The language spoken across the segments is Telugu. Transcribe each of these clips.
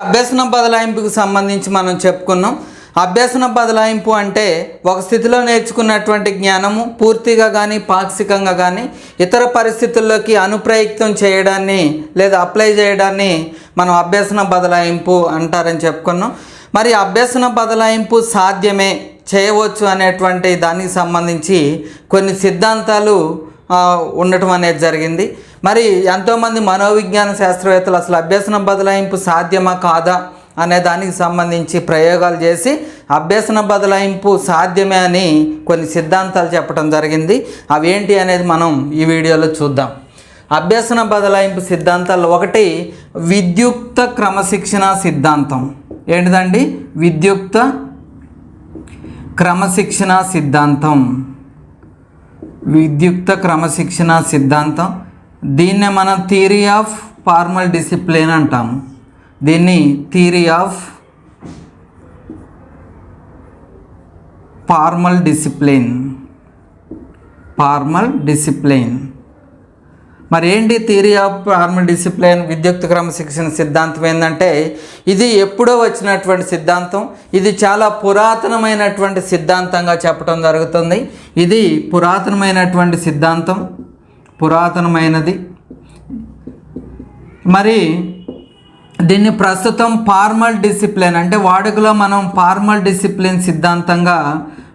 అభ్యసన బదలాయింపుకు సంబంధించి మనం చెప్పుకున్నాం. అభ్యసన బదలాయింపు అంటే ఒక స్థితిలో నేర్చుకున్నటువంటి జ్ఞానము పూర్తిగా కానీ పాక్షికంగా కానీ ఇతర పరిస్థితుల్లోకి అనుప్రయుక్తం చేయడాన్ని లేదా అప్లై చేయడాన్ని మనం అభ్యసన బదలాయింపు అంటారని చెప్పుకున్నాం. మరి అభ్యసన బదలాయింపు సాధ్యమే చేయవచ్చు అనేటువంటి దానికి సంబంధించి కొన్ని సిద్ధాంతాలు ఉండటం అనేది జరిగింది. మరి ఎంతోమంది మనోవిజ్ఞాన శాస్త్రవేత్తలు అసలు అభ్యసన బదలాయింపు సాధ్యమా కాదా అనే దానికి సంబంధించి ప్రయోగాలు చేసి అభ్యసన బదలాయింపు సాధ్యమే అని కొన్ని సిద్ధాంతాలు చెప్పడం జరిగింది. అవేంటి అనేది మనం ఈ వీడియోలో చూద్దాం. అభ్యసన బదలాయింపు సిద్ధాంతాల్లో ఒకటి విద్యుక్త క్రమశిక్షణ సిద్ధాంతం. ఏంటిదండి? విద్యుక్త క్రమశిక్షణ సిద్ధాంతం. విద్యుక్త క్రమశిక్షణ సిద్ధాంతం. దీన్నే మనం థియరీ ఆఫ్ ఫార్మల్ డిసిప్లిన్ అంటాం దీన్ని theory of formal discipline. Formal discipline. మరి ఏంటి థియరీ ఆఫ్ ఫార్మల్ డిసిప్లిన్ విద్యుక్త క్రమశిక్షణ సిద్ధాంతం ఏంటంటే ఇది ఎప్పుడో వచ్చినటువంటి సిద్ధాంతం ఇది చాలా పురాతనమైనటువంటి సిద్ధాంతంగా చెప్పడం జరుగుతుంది. ఇది పురాతనమైనటువంటి సిద్ధాంతం పురాతనమైనది. మరి దీన్ని ప్రస్తుతం ఫార్మల్ డిసిప్లిన్ అంటే వాడుకలో మనం ఫార్మల్ డిసిప్లిన్ సిద్ధాంతంగా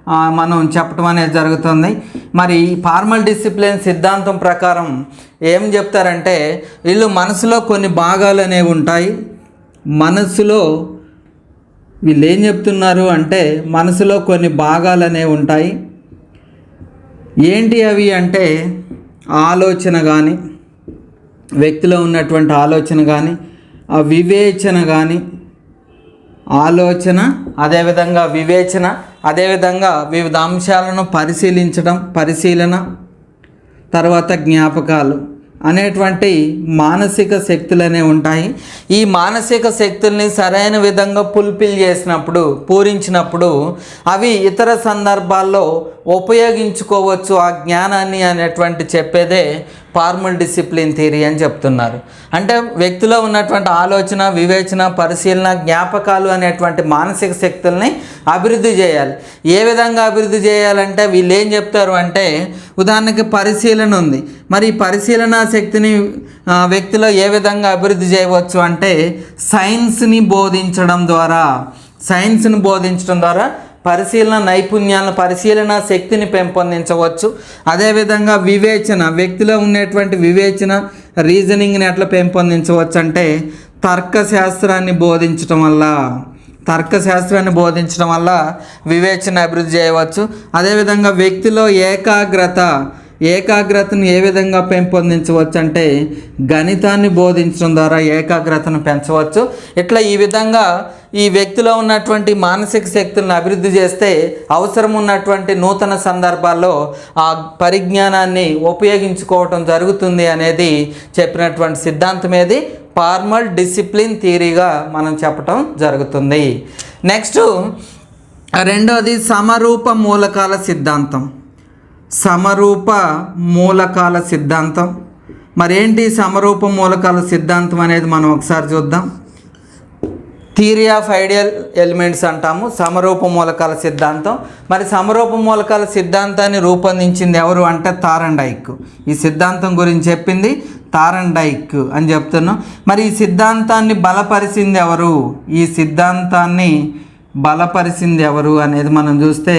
మనం చెప్పడం అనేది జరుగుతుంది. మరి ఈ ఫార్మల్ డిసిప్లిన్ సిద్ధాంతం ప్రకారం ఏం చెప్తారంటే వీళ్ళు మనసులో కొన్ని భాగాలు అనేవి ఉంటాయి. మనసులో వీళ్ళు ఏం చెప్తున్నారు అంటే మనసులో కొన్ని భాగాలు అనేవి ఉంటాయి. ఏంటి అవి అంటే ఆలోచన కానీ వ్యక్తిలో ఉన్నటువంటి ఆలోచన కానీ ఆ వివేచన కానీ ఆలోచన అదేవిధంగా వివేచన అదేవిధంగా వివిధ అంశాలను పరిశీలించడం పరిశీలన తర్వాత జ్ఞాపకాలు అనేటువంటి మానసిక శక్తులనే ఉంటాయి. ఈ మానసిక శక్తుల్ని సరైన విధంగా పుల్పిల్ చేసినప్పుడు పూరించినప్పుడు అవి ఇతర సందర్భాల్లో ఉపయోగించుకోవచ్చు ఆ జ్ఞానాన్ని అనేటువంటి చెప్పేదే ఫార్మల్ డిసిప్లిన్ థియరీ అని చెప్తున్నారు. అంటే వ్యక్తిలో ఉన్నటువంటి ఆలోచన వివేచన పరిశీలన జ్ఞాపకాలు అనేటువంటి మానసిక శక్తుల్ని అభివృద్ధి చేయాలి. ఏ విధంగా అభివృద్ధి చేయాలంటే వీళ్ళు ఏం చెప్తారు అంటే ఉదాహరణకి పరిశీలన ఉంది. మరి పరిశీలన శక్తిని వ్యక్తిలో ఏ విధంగా అభివృద్ధి చేయవచ్చు అంటే సైన్స్ని బోధించడం ద్వారా సైన్స్ని బోధించడం ద్వారా పరిశీలన నైపుణ్యాలను పరిశీలన శక్తిని పెంపొందించవచ్చు. అదేవిధంగా వివేచన వ్యక్తిలో ఉండేటువంటి వివేచన రీజనింగ్ని ఎట్లా పెంపొందించవచ్చు అంటే తర్కశాస్త్రాన్ని బోధించటం వల్ల తర్కశాస్త్రాన్ని బోధించడం వల్ల వివేచన అభివృద్ధి చేయవచ్చు. అదేవిధంగా వ్యక్తిలో ఏకాగ్రత ఏకాగ్రతను ఏ విధంగా పెంపొందించవచ్చు అంటే గణితాన్ని బోధించడం ద్వారా ఏకాగ్రతను పెంచవచ్చు. ఇట్లా ఈ విధంగా ఈ వ్యక్తిలో ఉన్నటువంటి మానసిక శక్తులను అభివృద్ధి చేస్తే అవసరం ఉన్నటువంటి నూతన సందర్భాల్లో ఆ పరిజ్ఞానాన్ని ఉపయోగించుకోవటం జరుగుతుంది అనేది చెప్పినటువంటి సిద్ధాంతం ఏది ఫార్మల్ డిసిప్లిన్ థియరీగా మనం చెప్పటం జరుగుతుంది. నెక్స్ట్ రెండోది సమరూప మూలకాల సిద్ధాంతం. సమరూప మూలకాల సిద్ధాంతం. మరేంటి సమరూప మూలకాల సిద్ధాంతం అనేది మనం ఒకసారి చూద్దాం. థియరీ ఆఫ్ ఐడియల్ ఎలిమెంట్స్ అంటాము సమరూప మూలకాల సిద్ధాంతం. మరి సమరూప మూలకాల సిద్ధాంతాన్ని రూపొందించింది ఎవరు అంటే తారండైక్. ఈ సిద్ధాంతం గురించి చెప్పింది తారండైక్ అని చెప్తున్నాం. మరి ఈ సిద్ధాంతాన్ని బలపరిచింది ఎవరు? ఈ సిద్ధాంతాన్ని బలపరిచింది ఎవరు అనేది మనం చూస్తే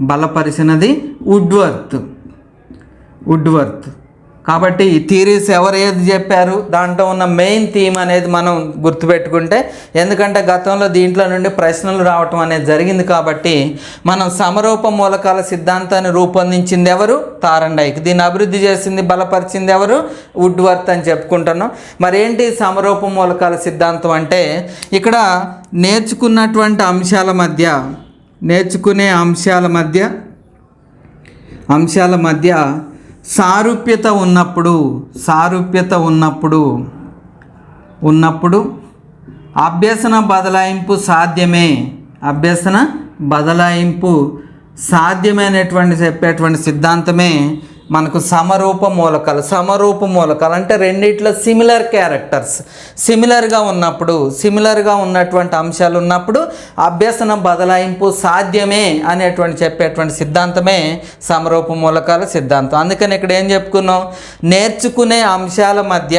బలపరిచినది వుడ్వర్త్. వుడ్వర్త్. కాబట్టి ఈ థీరీస్ ఎవరు ఏది చెప్పారు? దాంట్లో ఉన్న మెయిన్ థీమ్ అనేది మనం గుర్తుపెట్టుకుంటే ఎందుకంటే గతంలో దీంట్లో నుండి ప్రశ్నలు రావటం అనేది జరిగింది కాబట్టి మనం సమరూప మూలకాల సిద్ధాంతాన్ని రూపొందించింది ఎవరు? తారండైక్ దీన్ని అభివృద్ధి చేసింది బలపరిచింది ఎవరు? వుడ్వర్త్ అని చెప్పుకుంటున్నాం. మరి ఏంటి సమరూప మూలకాల సిద్ధాంతం అంటే ఇక్కడ నేర్చుకున్నటువంటి అంశాల మధ్య నేర్చుకునే అంశాల మధ్య అంశాల మధ్య సారూప్యత ఉన్నప్పుడు సారూప్యత ఉన్నప్పుడు ఉన్నప్పుడు అభ్యసన బదలాయింపు సాధ్యమే. అభ్యసన బదలాయింపు సాధ్యమైనటువంటి చెప్పేటువంటి సిద్ధాంతమే మనకు సమరూప మూలకాలు సమరూప మూలకాలు అంటే రెండిట్లో సిమిలర్ క్యారెక్టర్స్ సిమిలర్గా ఉన్నప్పుడు సిమిలర్గా ఉన్నటువంటి అంశాలు ఉన్నప్పుడు అభ్యసన బదలాయింపు సాధ్యమే అనేటువంటి చెప్పేటువంటి సిద్ధాంతమే సమరూప మూలకాల సిద్ధాంతం. అందుకని ఇక్కడ ఏం చెప్పుకున్నాం? నేర్చుకునే అంశాల మధ్య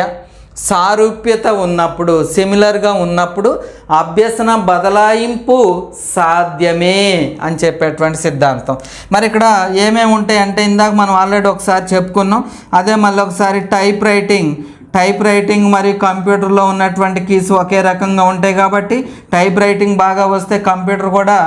సారూప్యత ఉన్నప్పుడు సిమిలర్గా ఉన్నప్పుడు అభ్యసన బదలాయింపు సాధ్యమే అని చెప్పేటువంటి సిద్ధాంతం. మరి ఇక్కడ ఏమేమి ఉంటాయి అంటే ఇందాక మనం ఆల్రెడీ ఒకసారి చెప్పుకున్నాం అదే మళ్ళీ ఒకసారి టైప్ రైటింగ్ టైప్ రైటింగ్ మరియు కంప్యూటర్లో ఉన్నటువంటి కీస్ ఒకే రకంగా ఉంటాయి కాబట్టి టైప్ రైటింగ్ బాగా వస్తే కంప్యూటర్ కూడా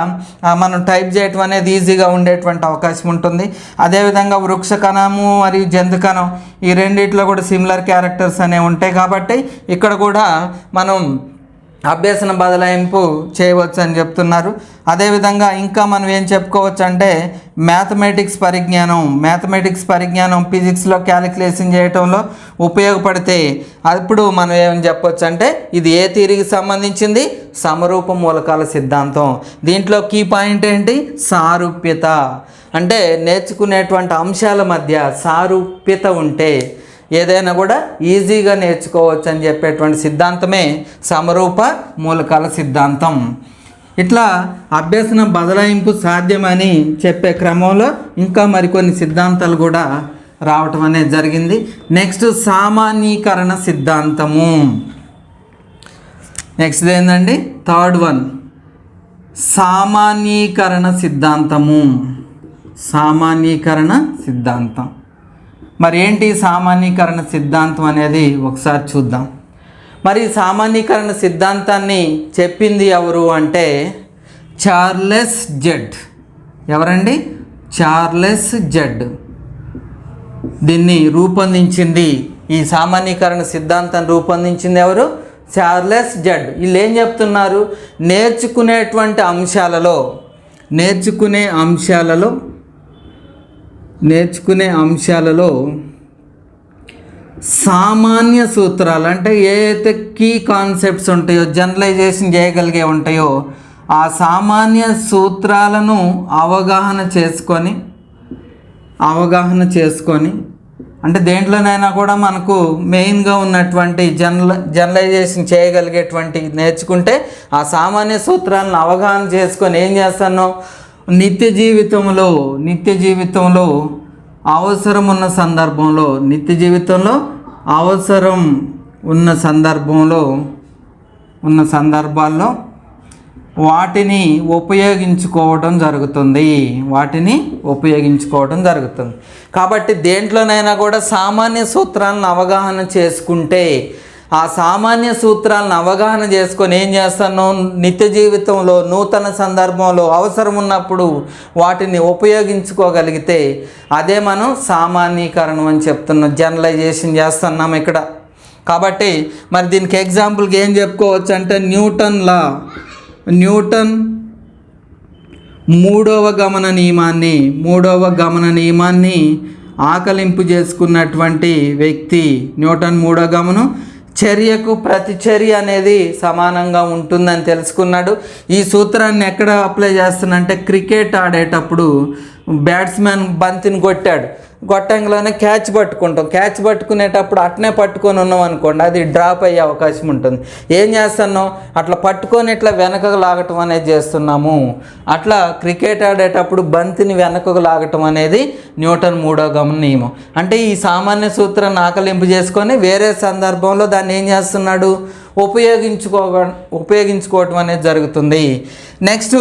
మనం టైప్ చేయటం అనేది ఈజీగా ఉండేటువంటి అవకాశం ఉంటుంది. అదేవిధంగా వృక్ష కణము మరియు జంతు కణం ఈ రెండిట్లో కూడా సిమిలర్ క్యారెక్టర్స్ అనేవి ఉంటాయి కాబట్టి ఇక్కడ కూడా మనం అభ్యసన బదలాయింపు చేయవచ్చు అని చెప్తున్నారు. అదేవిధంగా ఇంకా మనం ఏం చెప్పుకోవచ్చు అంటే మ్యాథమెటిక్స్ పరిజ్ఞానం మ్యాథమెటిక్స్ పరిజ్ఞానం ఫిజిక్స్లో క్యాలిక్యులేషన్ చేయటంలో ఉపయోగపడితే అప్పుడు మనం ఏమని చెప్పొచ్చు అంటే ఇది ఏ థియరీకి సంబంధించింది? సమరూప మూలకాల సిద్ధాంతం. దీంట్లో కీ పాయింట్ ఏంటి? సారూప్యత. అంటే నేర్చుకునేటువంటి అంశాల మధ్య సారూప్యత ఉంటే ఏదైనా కూడా ఈజీగా నేర్చుకోవచ్చు అని చెప్పేటువంటి సిద్ధాంతమే సమరూప మూలకాల సిద్ధాంతం. ఇట్లా అభ్యసన బదలాయింపు సాధ్యమని చెప్పే క్రమంలో ఇంకా మరికొన్ని సిద్ధాంతాలు కూడా రావటం అనేది జరిగింది. నెక్స్ట్ సామాన్యీకరణ సిద్ధాంతము. నెక్స్ట్ ఏంటండి థర్డ్ వన్. సామాన్యీకరణ సిద్ధాంతము. సామాన్యీకరణ సిద్ధాంతం. మరి ఏంటి సామాన్యీకరణ సిద్ధాంతం అనేది ఒకసారి చూద్దాం. మరి ఈ సామాన్యీకరణ సిద్ధాంతాన్ని చెప్పింది ఎవరు అంటే చార్లెస్ జెడ్. ఎవరండి? Charles Judd. దీన్ని రూపొందించింది ఈ సామాన్యీకరణ సిద్ధాంతం రూపొందించింది ఎవరు? Charles Judd. వీళ్ళు ఏం చెప్తున్నారు? నేర్చుకునేటువంటి అంశాలలో నేర్చుకునే అంశాలలో నేర్చుకునే అంశాలలో సామాన్య సూత్రాలు అంటే ఏ అయితే కీ కాన్సెప్ట్స్ ఉంటాయో జనరలైజేషన్ చేయగలిగే ఉంటాయో ఆ సామాన్య సూత్రాలను అవగాహన చేసుకొని అవగాహన చేసుకొని అంటే దేంట్లోనైనా కూడా మనకు మెయిన్గా ఉన్నటువంటి జనరల్ జనరలైజేషన్ చేయగలిగేటువంటి నేర్చుకుంటే ఆ సామాన్య సూత్రాలను అవగాహన చేసుకొని ఏం చేస్తాను నిత్య జీవితంలో నిత్య జీవితంలో అవసరం ఉన్న సందర్భంలో నిత్య జీవితంలో అవసరం ఉన్న సందర్భంలో ఉన్న సందర్భాల్లో వాటిని ఉపయోగించుకోవడం జరుగుతుంది. వాటిని ఉపయోగించుకోవడం జరుగుతుంది. కాబట్టి దేంట్లోనైనా కూడా సామాన్య సూత్రాలను అవగాహన చేసుకుంటే ఆ సామాన్య సూత్రాలను అవగాహన చేసుకొని ఏం చేస్తాను నిత్య జీవితంలో నూతన సందర్భంలో అవసరం ఉన్నప్పుడు వాటిని ఉపయోగించుకోగలిగితే అదే మనం సామాన్యీకరణం అని చెప్తున్నాం జనరలైజేషన్ చేస్తున్నాం ఇక్కడ. కాబట్టి మరి దీనికి ఎగ్జాంపుల్కి ఏం చెప్పుకోవచ్చు అంటే న్యూటన్ లా. న్యూటన్ మూడవ గమన నియమాన్ని మూడవ గమన నియమాన్ని ఆకలింపు చేసుకున్నటువంటి వ్యక్తి. న్యూటన్ మూడో గమనం చర్యకు ప్రతిచర్య అనేది సమానంగా ఉంటుందని తెలుసుకున్నాడు. ఈ సూత్రాన్ని ఎక్కడ అప్లై చేస్తున్నంటే క్రికెట్ ఆడేటప్పుడు బ్యాట్స్మెన్ బంతిని కొట్టాడు. గొట్టంగిలోనే క్యాచ్ పట్టుకుంటాం. క్యాచ్ పట్టుకునేటప్పుడు అట్నే పట్టుకొని ఉన్నాం అనుకోండి అది డ్రాప్ అయ్యే అవకాశం ఉంటుంది. ఏం చేస్తున్నాం? అట్లా పట్టుకొని ఇట్లా వెనకకు లాగటం అనేది చేస్తున్నాము. అట్లా క్రికెట్ ఆడేటప్పుడు బంతిని వెనకకు లాగటం అనేది న్యూటన్ మూడో గమన నియమం. అంటే ఈ సామాన్య సూత్రాన్ని ఆకలింపు చేసుకొని వేరే సందర్భంలో దాన్ని ఏం చేస్తున్నాడు? ఉపయోగించుకో ఉపయోగించుకోవటం అనేది జరుగుతుంది. నెక్స్ట్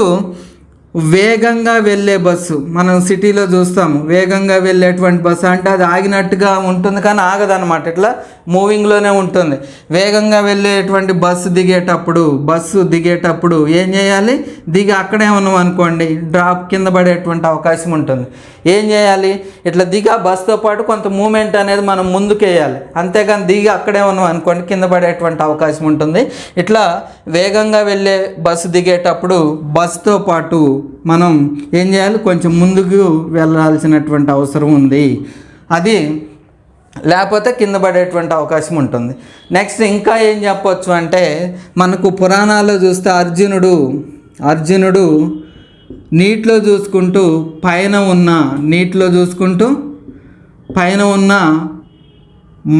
వేగంగా వెళ్ళే బస్సు. మనం సిటీలో చూస్తాము. వేగంగా వెళ్ళేటువంటి బస్సు అంటే అది ఆగినట్టుగా ఉంటుంది కానీ ఆగదనమాట ఇట్లా మూవింగ్లోనే ఉంటుంది. వేగంగా వెళ్ళేటువంటి బస్సు దిగేటప్పుడు బస్సు దిగేటప్పుడు ఏం చేయాలి? దిగి అక్కడే ఉన్నాం అనుకోండి డ్రాప్ కింద పడేటువంటి అవకాశం ఉంటుంది. ఏం చేయాలి? ఇట్లా దిగి ఆ బస్సుతో పాటు కొంత మూమెంట్ అనేది మనం ముందుకేయాలి. అంతేగాని దిగి అక్కడే ఉన్నాం అనుకోండి కింద పడేటువంటి అవకాశం ఉంటుంది. ఇట్లా వేగంగా వెళ్ళే బస్సు దిగేటప్పుడు బస్సుతో పాటు మనం ఏం చేయాలి? కొంచెం ముందుకు వెళ్ళాల్సినటువంటి అవసరం ఉంది. అది లేకపోతే కింద పడేటువంటి అవకాశం ఉంటుంది. నెక్స్ట్ ఇంకా ఏం చెప్పొచ్చు అంటే మనకు పురాణాల్లో చూస్తే అర్జునుడు అర్జునుడు నీటిలో చూసుకుంటూ పైన ఉన్న నీటిలో చూసుకుంటూ పైన ఉన్న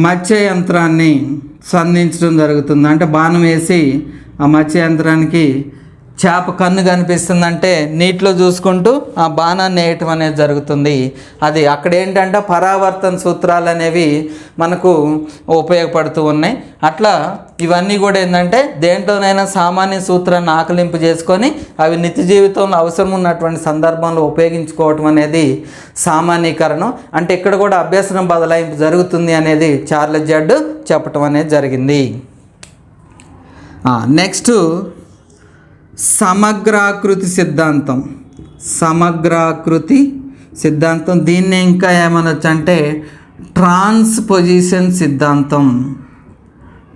మత్స్య యంత్రాన్ని సంధించడం జరుగుతుంది. అంటే బాణం వేసి ఆ మత్స్య యంత్రానికి చేప కన్ను కనిపిస్తుందంటే నీటిలో చూసుకుంటూ ఆ బాణాన్ని వేయటం అనేది జరుగుతుంది. అది అక్కడ ఏంటంటే పరావర్తన సూత్రాలు అనేవి మనకు ఉపయోగపడుతూ ఉన్నాయి. అట్లా ఇవన్నీ కూడా ఏంటంటే దేంట్లోనైనా సామాన్య సూత్రాన్ని ఆకలింపు చేసుకొని అవి నిత్య జీవితంలో అవసరం ఉన్నటువంటి సందర్భంలో ఉపయోగించుకోవటం అనేది సామాన్యీకరణం. అంటే ఇక్కడ కూడా అభ్యసనం బదలాయింపు జరుగుతుంది అనేది చార్లెస్ జడ్ చెప్పటం అనేది జరిగింది. నెక్స్ట్ సమగ్రాకృతి సిద్ధాంతం. సమగ్రాకృతి సిద్ధాంతం దీన్ని ఇంకా ఏమనొచ్చు అంటే ట్రాన్స్పొజిషన్ సిద్ధాంతం.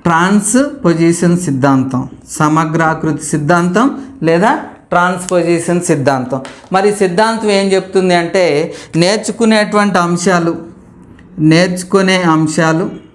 ట్రాన్స్ పొజిషన్ సిద్ధాంతం. సమగ్రాకృతి సిద్ధాంతం లేదా ట్రాన్స్పొజిషన్ సిద్ధాంతం. మరి సిద్ధాంతం ఏం చెప్తుంది అంటే నేర్చుకునేటువంటి అంశాలు. నేర్చుకునే అంశాలు.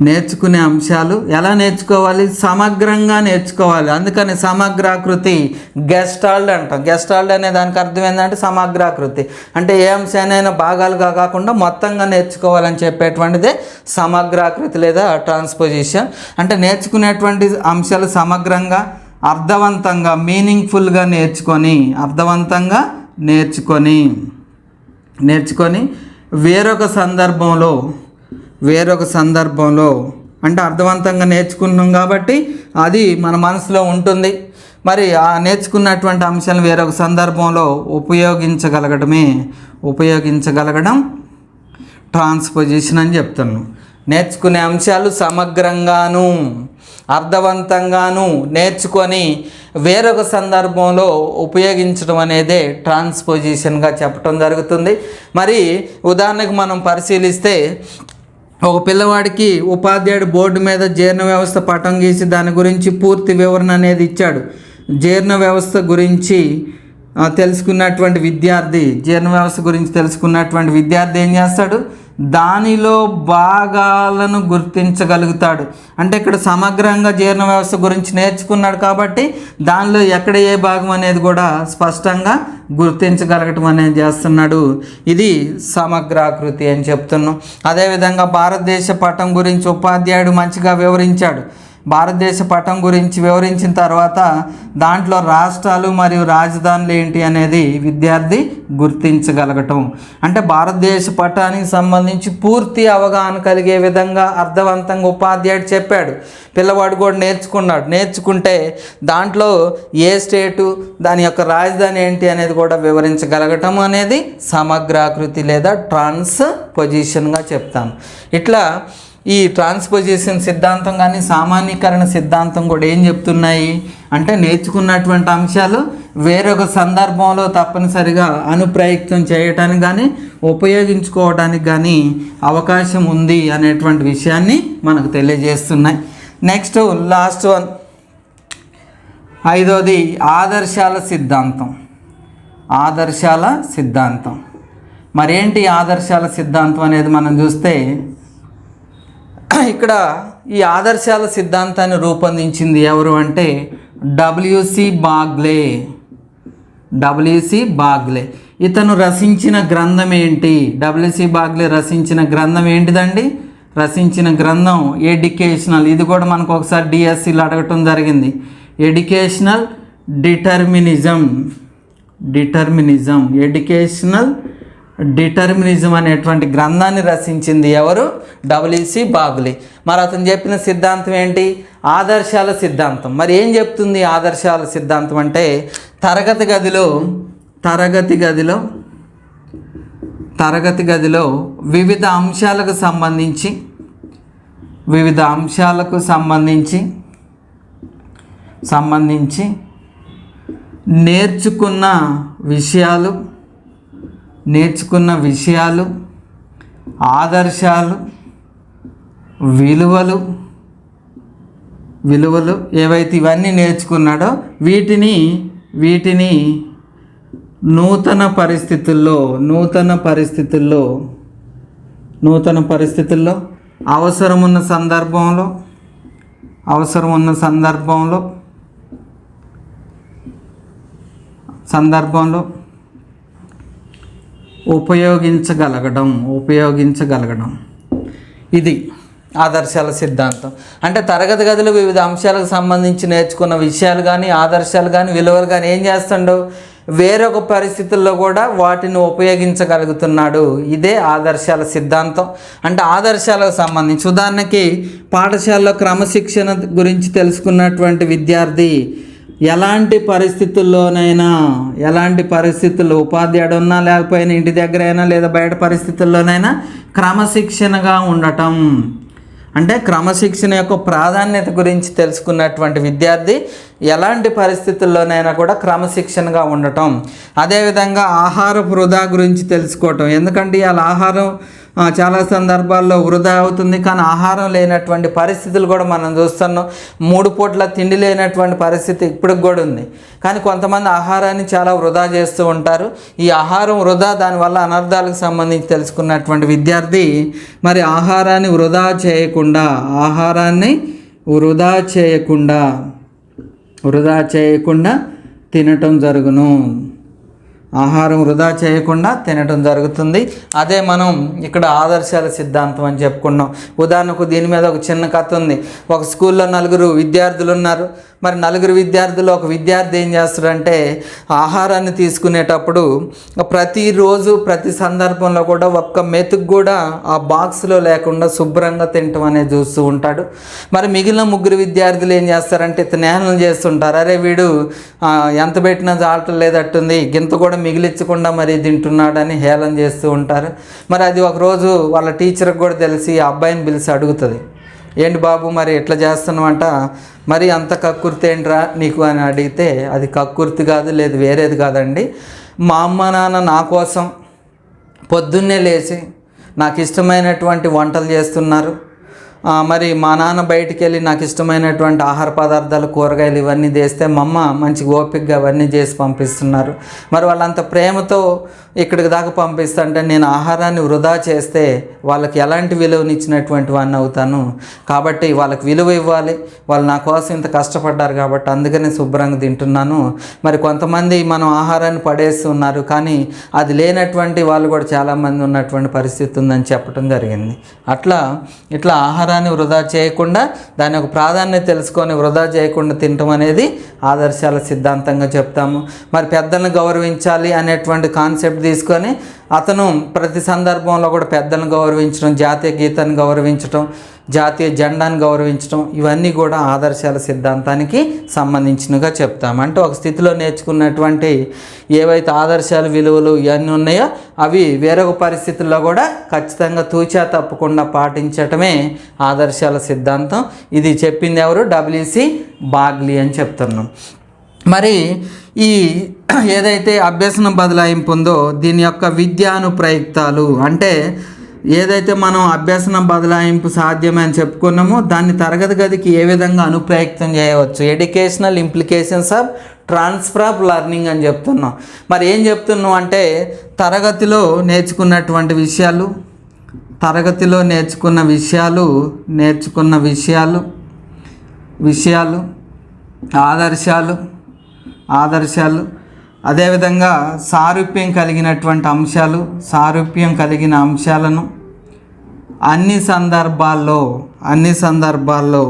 నేర్చుకునే అంశాలు. ఎలా నేర్చుకోవాలి? సమగ్రంగా నేర్చుకోవాలి. అందుకని సమగ్రాకృతి గెస్టాల్డ్ అంటాం. గెస్టాల్డ్ అనే దానికి అర్థం ఏంటంటే సమగ్రాకృతి. అంటే ఏ అంశానైనా భాగాలుగా కాకుండా మొత్తంగా నేర్చుకోవాలని చెప్పేటువంటిదే సమగ్రాకృతి లేదా ట్రాన్స్పోజిషన్. అంటే నేర్చుకునేటువంటి అంశాలు సమగ్రంగా అర్థవంతంగా మీనింగ్ఫుల్గా నేర్చుకొని అర్థవంతంగా నేర్చుకొని నేర్చుకొని వేరొక సందర్భంలో వేరొక సందర్భంలో అంటే అర్థవంతంగా నేర్చుకున్నాం కాబట్టి అది మన మనసులో ఉంటుంది. మరి ఆ నేర్చుకున్నటువంటి అంశాలను వేరొక సందర్భంలో ఉపయోగించగలగడమే ఉపయోగించగలగడం ట్రాన్స్పోజిషన్ అని చెప్తున్నాను నేర్చుకునే అంశాలు సమగ్రంగాను అర్థవంతంగాను నేర్చుకొని వేరొక సందర్భంలో ఉపయోగించడం అనేదే ట్రాన్స్పోజిషన్గా చెప్పడం జరుగుతుంది. మరి ఉదాహరణకు మనం పరిశీలిస్తే ఒక పిల్లవాడికి ఉపాధ్యాయుడు బోర్డు మీద జీర్ణ వ్యవస్థ పటం గీసి దాని గురించి పూర్తి వివరణ అనేది ఇచ్చాడు. జీర్ణ వ్యవస్థ గురించి తెలుసుకున్నటువంటి విద్యార్థి జీర్ణ వ్యవస్థ గురించి తెలుసుకున్నటువంటి విద్యార్థి ఏం చేస్తాడు? దానిలో భాగాలను గుర్తించగలుగుతాడు. అంటే ఇక్కడ సమగ్రంగా జీర్ణ వ్యవస్థ గురించి నేర్చుకున్నాడు కాబట్టి దానిలో ఎక్కడ ఏ భాగం అనేది కూడా స్పష్టంగా గుర్తించగలగటం అనేది చేస్తున్నాడు. ఇది సమగ్రాకృతి అని చెప్తున్నాం. అదేవిధంగా భారతదేశ పటం గురించి ఉపాధ్యాయుడు మంచిగా వివరించాడు. భారతదేశ పటం గురించి వివరించిన తర్వాత దాంట్లో రాష్ట్రాలు మరియు రాజధానులు ఏంటి అనేది విద్యార్థి గుర్తించగలగటం. అంటే భారతదేశ పటానికి సంబంధించి పూర్తి అవగాహన కలిగే విధంగా అర్థవంతంగా ఉపాధ్యాయుడు చెప్పాడు. పిల్లవాడు కూడా నేర్చుకున్నాడు. నేర్చుకుంటే దాంట్లో ఏ స్టేటు దాని యొక్క రాజధాని ఏంటి అనేది కూడా వివరించగలగటం అనేది సమగ్రాకృతి లేదా ట్రాన్స్ పొజిషన్గా చెప్తాను. ఇట్లా ఈ ట్రాన్స్పోజిషన్ సిద్ధాంతం కానీ సామాన్యీకరణ సిద్ధాంతం కూడా ఏం చెప్తున్నాయి? అంటే నేర్చుకున్నటువంటి అంశాలు వేరొక సందర్భంలో తప్పనిసరిగా అనుప్రయుక్తం చేయటానికి కానీ ఉపయోగించుకోవడానికి కానీ అవకాశం ఉంది అనేటువంటి విషయాన్ని మనకు తెలియజేస్తున్నాయి. నెక్స్ట్ లాస్ట్ వన్ ఐదోది ఆదర్శాల సిద్ధాంతం. ఆదర్శాల సిద్ధాంతం. మరేంటి ఆదర్శాల సిద్ధాంతం అనేది మనం చూస్తే ఇక్కడ ఈ ఆదర్శాల సిద్ధాంతాన్ని రూపొందించింది ఎవరు అంటే డబ్ల్యూసి బాగ్లే డబ్ల్యూసి బాగ్లే ఇతను రచించిన గ్రంథం ఏంటి? డబ్ల్యూసి బాగ్లే రచించిన గ్రంథం ఏంటిదండి? రచించిన గ్రంథం ఎడ్యుకేషనల్. ఇది కూడా మనకు ఒకసారి డిఎస్సిలో అడగటం జరిగింది. Educational determinism. Determinism. Educational determinism అనేటువంటి గ్రంథాన్ని రచించింది ఎవరు? డబ్ల్యూసి బాగులే మరి అతను చెప్పిన సిద్ధాంతం ఏంటి? ఆదర్శాల సిద్ధాంతం. మరి ఏం చెప్తుంది ఆదర్శాల సిద్ధాంతం అంటే తరగతి గదిలో తరగతి గదిలో తరగతి గదిలో వివిధ అంశాలకు సంబంధించి వివిధ అంశాలకు సంబంధించి సంబంధించి నేర్చుకున్న విషయాలు నేర్చుకున్న విషయాలు ఆదర్శాలు విలువలు విలువలు ఏవైతే ఇవన్నీ నేర్చుకున్నాడో వీటిని వీటిని నూతన పరిస్థితుల్లో నూతన పరిస్థితుల్లో నూతన పరిస్థితుల్లో అవసరం ఉన్న సందర్భంలో అవసరం ఉన్న సందర్భంలో సందర్భంలో ఉపయోగించగలగడం ఉపయోగించగలగడం. ఇది ఆదర్శాల సిద్ధాంతం. అంటే తరగతి గదిలో వివిధ అంశాలకు సంబంధించి నేర్చుకున్న విషయాలు కానీ ఆదర్శాలు కానీ విలువలు కానీ ఏం చేస్తుండో? వేరొక పరిస్థితుల్లో కూడా వాటిని ఉపయోగించగలుగుతున్నాడు. ఇదే ఆదర్శాల సిద్ధాంతం. అంటే ఆదర్శాలకు సంబంధించి ఉదాహరణకి పాఠశాలలో క్రమశిక్షణ గురించి తెలుసుకున్నటువంటి విద్యార్థి ఎలాంటి పరిస్థితుల్లోనైనా ఎలాంటి పరిస్థితుల్లో ఉపాధ్యాయుడు ఉన్నా లేకపోయినా ఇంటి దగ్గర అయినా లేదా బయట పరిస్థితుల్లోనైనా క్రమశిక్షణగా ఉండటం. అంటే క్రమశిక్షణ యొక్క ప్రాధాన్యత గురించి తెలుసుకున్నటువంటి విద్యార్థి ఎలాంటి పరిస్థితుల్లోనైనా కూడా క్రమశిక్షణగా ఉండటం. అదేవిధంగా ఆహార వృధా గురించి తెలుసుకోవటం. ఎందుకంటే ఇవాళ ఆహారం చాలా సందర్భాల్లో వృధా అవుతుంది. కానీ ఆహారం లేనటువంటి పరిస్థితులు కూడా మనం చూస్తున్నాం. మూడు పూట్ల తిండి లేనటువంటి పరిస్థితి ఇప్పటికి కూడా ఉంది. కానీ కొంతమంది ఆహారాన్ని చాలా వృధా చేస్తూ ఉంటారు. ఈ ఆహారం వృధా దానివల్ల అనర్థాలకు సంబంధించి తెలుసుకున్నటువంటి విద్యార్థి మరి ఆహారాన్ని వృధా చేయకుండా ఆహారాన్ని వృధా చేయకుండా వృధా చేయకుండా తినటం జరుగును. ఆహారం వృధా చేయకుండా తినడం జరుగుతుంది. అదే మనం ఇక్కడ ఆదర్శాల సిద్ధాంతం అని చెప్పుకున్నాం. ఉదాహరణకు దీని మీద ఒక చిన్న కథ ఉంది. ఒక స్కూల్లో నలుగురు విద్యార్థులు ఉన్నారు. మరి నలుగురు విద్యార్థులు ఒక విద్యార్థి ఏం చేస్తాడంటే ఆహారాన్ని తీసుకునేటప్పుడు ప్రతిరోజు ప్రతి సందర్భంలో కూడా ఒక్క మెతుకు కూడా ఆ బాక్స్లో లేకుండా శుభ్రంగా తినటం అనేది చూస్తూ ఉంటాడు. మరి మిగిలిన ముగ్గురు విద్యార్థులు ఏం చేస్తారంటే స్నేహం చేస్తుంటారు. అరే వీడు ఎంత పెట్టినా చాలటం లేదట్టుంది గింత కూడా మిగిలించకుండా మరి తింటున్నాడని హేళన చేస్తూ ఉంటారు. మరి అది ఒకరోజు వాళ్ళ టీచర్కి కూడా తెలిసి ఆ అబ్బాయిని పిలిచి అడుగుతుంది. ఏంటి బాబు మరి ఎట్లా చేస్తున్నావంట? మరి అంత కక్కుర్తి ఏంట్రా నీకు అని అడిగితే అది కక్కుర్తి కాదు లేదు వేరేది కాదండి. మా అమ్మ నాన్న నా కోసం పొద్దున్నే లేచి నాకు ఇష్టమైనటువంటి వంటలు చేస్తున్నారు. మరి మా నాన్న బయటికి వెళ్ళి నాకు ఇష్టమైనటువంటి ఆహార పదార్థాలు కూరగాయలు ఇవన్నీ చేస్తే మా అమ్మ మంచి ఓపికగా అవన్నీ చేసి పంపిస్తున్నారు. మరి వాళ్ళంత ప్రేమతో ఇక్కడికి దాకా పంపిస్తుంటే నేను ఆహారాన్ని వృధా చేస్తే వాళ్ళకి ఎలాంటి విలువనిచ్చినటువంటి వాడిని అవుతాను. కాబట్టి వాళ్ళకి విలువ ఇవ్వాలి. వాళ్ళు నా కోసం ఇంత కష్టపడ్డారు కాబట్టి అందుకనే శుభ్రంగా తింటున్నాను. మరి కొంతమంది మనం ఆహారాన్ని పడేస్తున్నారు కానీ అది లేనటువంటి వాళ్ళు కూడా చాలామంది ఉన్నటువంటి పరిస్థితి ఉందని చెప్పడం జరిగింది. అట్లా ఇట్లా ఆహారాన్ని వృధా చేయకుండా దాని యొక్క ప్రాధాన్యత తెలుసుకొని వృధా చేయకుండా తినటం అనేది ఆదర్శాల సిద్ధాంతంగా చెప్తాము. మరి పెద్దలను గౌరవించాలి అనేటువంటి కాన్సెప్ట్ తీసుకొని అతను ప్రతి సందర్భంలో కూడా పెద్దలను గౌరవించడం జాతీయ గీతాన్ని గౌరవించడం జాతీయ జెండాను గౌరవించడం ఇవన్నీ కూడా ఆదర్శాల సిద్ధాంతానికి సంబంధించినగా చెప్తాం అంటే ఒక స్థితిలో నేర్చుకున్నటువంటి ఏవైతే ఆదర్శాలు విలువలు ఇవన్నీ ఉన్నాయో అవి వేరొక పరిస్థితుల్లో కూడా ఖచ్చితంగా తూచా తప్పకుండా పాటించటమే ఆదర్శాల సిద్ధాంతం. ఇది చెప్పింది ఎవరు? డబ్ల్యూసి బాగ్లీ అని చెప్తున్నాం. మరి ఈ ఏదైతే అభ్యసన బదలాయింపు ఉందో దీని యొక్క విద్యానుప్రయుక్తాలు అంటే ఏదైతే మనం అభ్యసన బదలాయింపు సాధ్యమే అని చెప్పుకున్నామో దాన్ని తరగతి గదికి ఏ విధంగా అనుప్రయుక్తం చేయవచ్చు? Educational implications of transfer of learning అని చెప్తున్నాం. మరి ఏం చెప్తున్నాం అంటే తరగతిలో నేర్చుకున్నటువంటి విషయాలు తరగతిలో నేర్చుకున్న విషయాలు నేర్చుకున్న విషయాలు విషయాలు ఆదర్శాలు ఆదర్శాలు అదేవిధంగా సారూప్యం కలిగినటువంటి అంశాలు సారూప్యం కలిగిన అంశాలను అన్ని సందర్భాల్లో అన్ని సందర్భాల్లో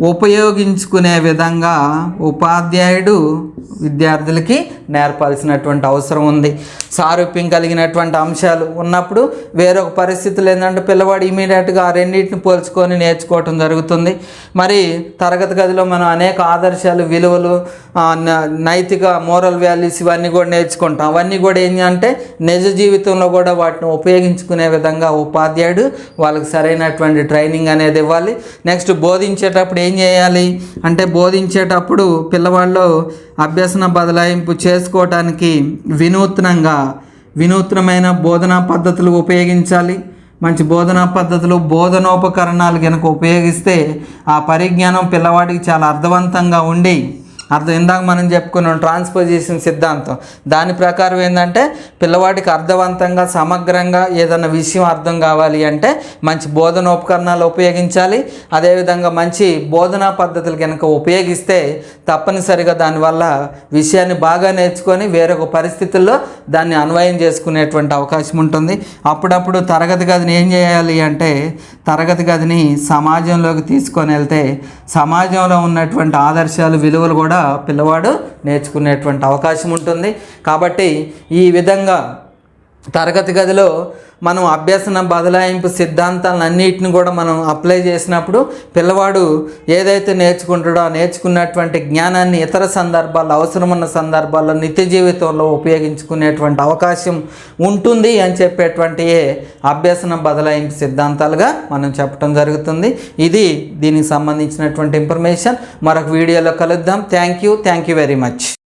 ఉపయోగించుకునే విధంగా ఉపాధ్యాయుడు విద్యార్థులకి నేర్పాల్సినటువంటి అవసరం ఉంది. సారూప్యం కలిగినటువంటి అంశాలు ఉన్నప్పుడు వేరొక పరిస్థితులు ఏంటంటే పిల్లవాడు ఇమీడియట్గా ఆ రెండింటిని పోల్చుకొని నేర్చుకోవటం జరుగుతుంది. మరి తరగతి గదిలో మనం అనేక ఆదర్శాలు విలువలు న- నైతిక మోరల్ వాల్యూస్ ఇవన్నీ కూడా నేర్చుకుంటాం. అవన్నీ కూడా ఏంటంటే నిజ జీవితంలో కూడా వాటిని ఉపయోగించుకునే విధంగా ఉపాధ్యాయుడు వాళ్ళకి సరైనటువంటి ట్రైనింగ్ అనేది ఇవ్వాలి. నెక్స్ట్ బోధించేటప్పుడు ఏం చేయాలి? అంటే బోధించేటప్పుడు పిల్లవాళ్ళు అభ్యసన బదలాయింపు చేసుకోవటానికి వినూత్నంగా వినూత్నమైన బోధనా పద్ధతులు ఉపయోగించాలి. మంచి బోధనా పద్ధతులు బోధనోపకరణాలు కనుక ఉపయోగిస్తే ఆ పరిజ్ఞానం పిల్లవాడికి చాలా అర్థవంతంగా ఉండి అర్థం ఇందాక మనం చెప్పుకున్నాం ట్రాన్స్పోజిషన్ సిద్ధాంతం. దాని ప్రకారం ఏంటంటే పిల్లవాడికి అర్థవంతంగా సమగ్రంగా ఏదైనా విషయం అర్థం కావాలి అంటే మంచి బోధన ఉపకరణాలు ఉపయోగించాలి. అదేవిధంగా మంచి బోధనా పద్ధతులు కనుక ఉపయోగిస్తే తప్పనిసరిగా దానివల్ల విషయాన్ని బాగా నేర్చుకొని వేరొక పరిస్థితుల్లో దాన్ని అన్వయం చేసుకునేటువంటి అవకాశం ఉంటుంది. అప్పుడప్పుడు తరగతి గదిని ఏం చేయాలి అంటే తరగతి గదిని సమాజంలోకి తీసుకొని వెళ్తే సమాజంలో ఉన్నటువంటి ఆదర్శాలు విలువలు కూడా పిల్లవాడు నేర్చుకునేటువంటి అవకాశం ఉంటుంది. కాబట్టి ఈ విధంగా తరగతి గదిలో మనం అభ్యసన బదలాయింపు సిద్ధాంతాలను అన్నిటిని కూడా మనం అప్లై చేసినప్పుడు పిల్లవాడు ఏదైతే నేర్చుకుంటాడో ఆ నేర్చుకున్నటువంటి జ్ఞానాన్ని ఇతర సందర్భాల్లో అవసరమున్న సందర్భాల్లో నిత్య జీవితంలో ఉపయోగించుకునేటువంటి అవకాశం ఉంటుంది అని చెప్పేటువంటి అభ్యసన బదలాయింపు సిద్ధాంతాలుగా మనం చెప్పడం జరుగుతుంది. ఇది దీనికి సంబంధించినటువంటి ఇన్ఫర్మేషన్. మరొక వీడియోలో కలుద్దాం. Thank you thank you very much